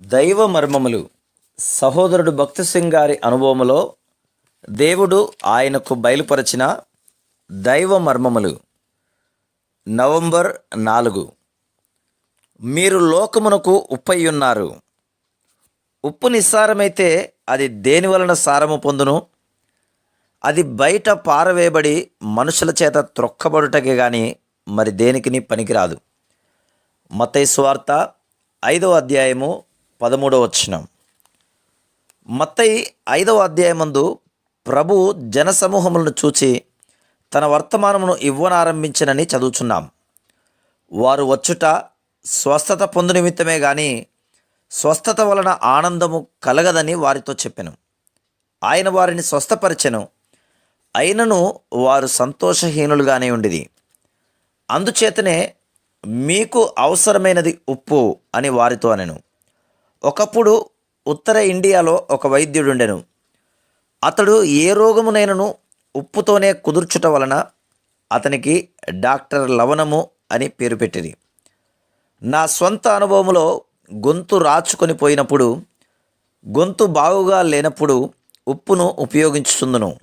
దైవ మర్మములు సహోదరుడు భక్తి సింగ్ గారి అనుభవములో దేవుడు ఆయనకు బయలుపరిచిన దైవ మర్మములు. నవంబర్ నాలుగు. మీరు లోకమునకు ఉప్పయ్యున్నారు ఉప్పు నిస్సారమైతే అది దేని వలన సారము పొందును? అది బయట పారవేయబడి మనుషుల చేత త్రొక్కబడుటకే కానీ మరి దేనికిని పనికిరాదు. మతైస్వార్త సువార్త ఐదవ అధ్యాయము పదమూడవ వచనం. మత్తయి ఐదవ అధ్యాయమందు ప్రభు జనసమూహములను చూచి తన వర్తమానమును ఇవ్వనారంభించనని చదువుచున్నాం. వారు వచ్చుట స్వస్థత పొందు నిమిత్తమే కానీ స్వస్థత వలన ఆనందము కలగదని వారితో చెప్పెను. ఆయన వారిని స్వస్థపరిచెను. అయినను వారు సంతోషహీనులుగానే ఉండిది. అందుచేతనే మీకు అవసరమైనది ఉప్పు అని వారితో అనెను. ఒకప్పుడు ఉత్తర ఇండియాలో ఒక వైద్యుడుండెను. అతడు ఏ రోగమునైనను ఉప్పుతోనే కుదుర్చుట వలన అతనికి డాక్టర్ లవణము అని పేరు పెట్టింది నా స్వంత అనుభవములో గొంతు రాచుకొని పోయినప్పుడు గొంతు బాగుగా లేనప్పుడు ఉప్పును ఉపయోగించుతుందను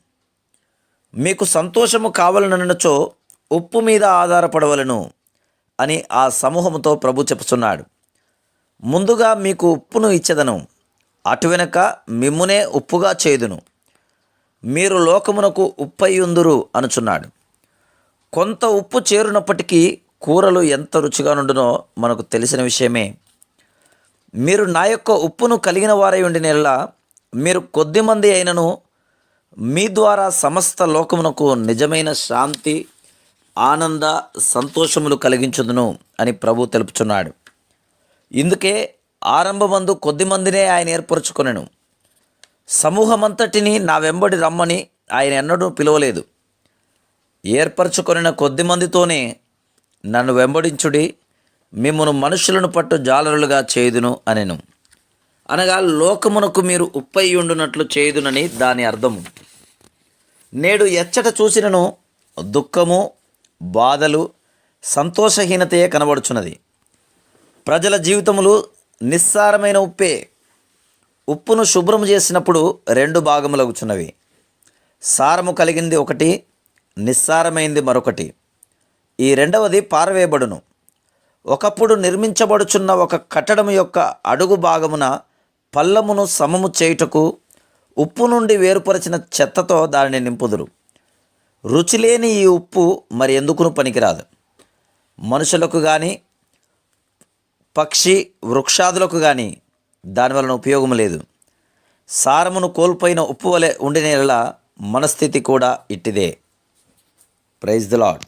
మీకు సంతోషము కావాలనచో ఉప్పు మీద ఆధారపడవలను అని ఆ సమూహముతో ప్రభు చెప్పుచున్నాడు. ముందుగా మీకు ఉప్పును ఇచ్చదను. అటు వెనక మిమ్మునే ఉప్పుగా చేదును మీరు లోకమునకు ఉప్పయ్యుందురు అనుచున్నాడు. కొంత ఉప్పు చేరునప్పటికీ కూరలు ఎంత రుచిగా నుండునో మనకు తెలిసిన విషయమే. మీరు నా యొక్క ఉప్పును కలిగిన వారై ఉండినలా మీరు కొద్దిమంది అయినను మీ ద్వారా సమస్త లోకమునకు నిజమైన శాంతి ఆనంద సంతోషములు కలిగించుదును అని ప్రభు తెలుపుచున్నాడు. ఇందుకే ఆరంభమందు కొద్ది మందినే ఆయన ఏర్పరచుకొనెను. సమూహమంతటిని నా వెంబడి రమ్మని ఆయన ఎన్నడూ పిలవలేదు. ఏర్పరచుకొనిన కొద్ది మందితోనే నన్ను వెంబడించుడి మిమ్మను మనుషులను పట్టు జాలరులుగా చేయుదును అనెను. అనగా లోకమునకు మీరు ఉప్పై ఉండునట్లు చేయుదునని దాని అర్థము. నేడు ఎచ్చట చూసినను దుఃఖము బాధలు సంతోషహీనతయే కనబడుచున్నది. ప్రజల జీవితములు నిస్సారమైన ఉప్పే. ఉప్పును శుభ్రం చేసినప్పుడు రెండు భాగములగుచున్నవి. సారము కలిగింది ఒకటి నిస్సారమైంది మరొకటి. ఈ రెండవది పారవేయబడును. ఒకప్పుడు నిర్మించబడుచున్న ఒక కట్టడం యొక్క అడుగు భాగమున పల్లమును సమము చేయుటకు ఉప్పు నుండి వేరుపరిచిన చెత్తతో దానిని నింపుదురు. రుచిలేని ఈ ఉప్పు మరి ఎందుకును పనికిరాదు? మనుషులకు కానీ పక్షి వృక్షాదులకు కానీ దానివలన ఉపయోగం లేదు. సారమును కోల్పోయిన ఉప్పు వలె ఉండిన యెడల మనస్థితి కూడా ఇట్టిదే. Praise the lord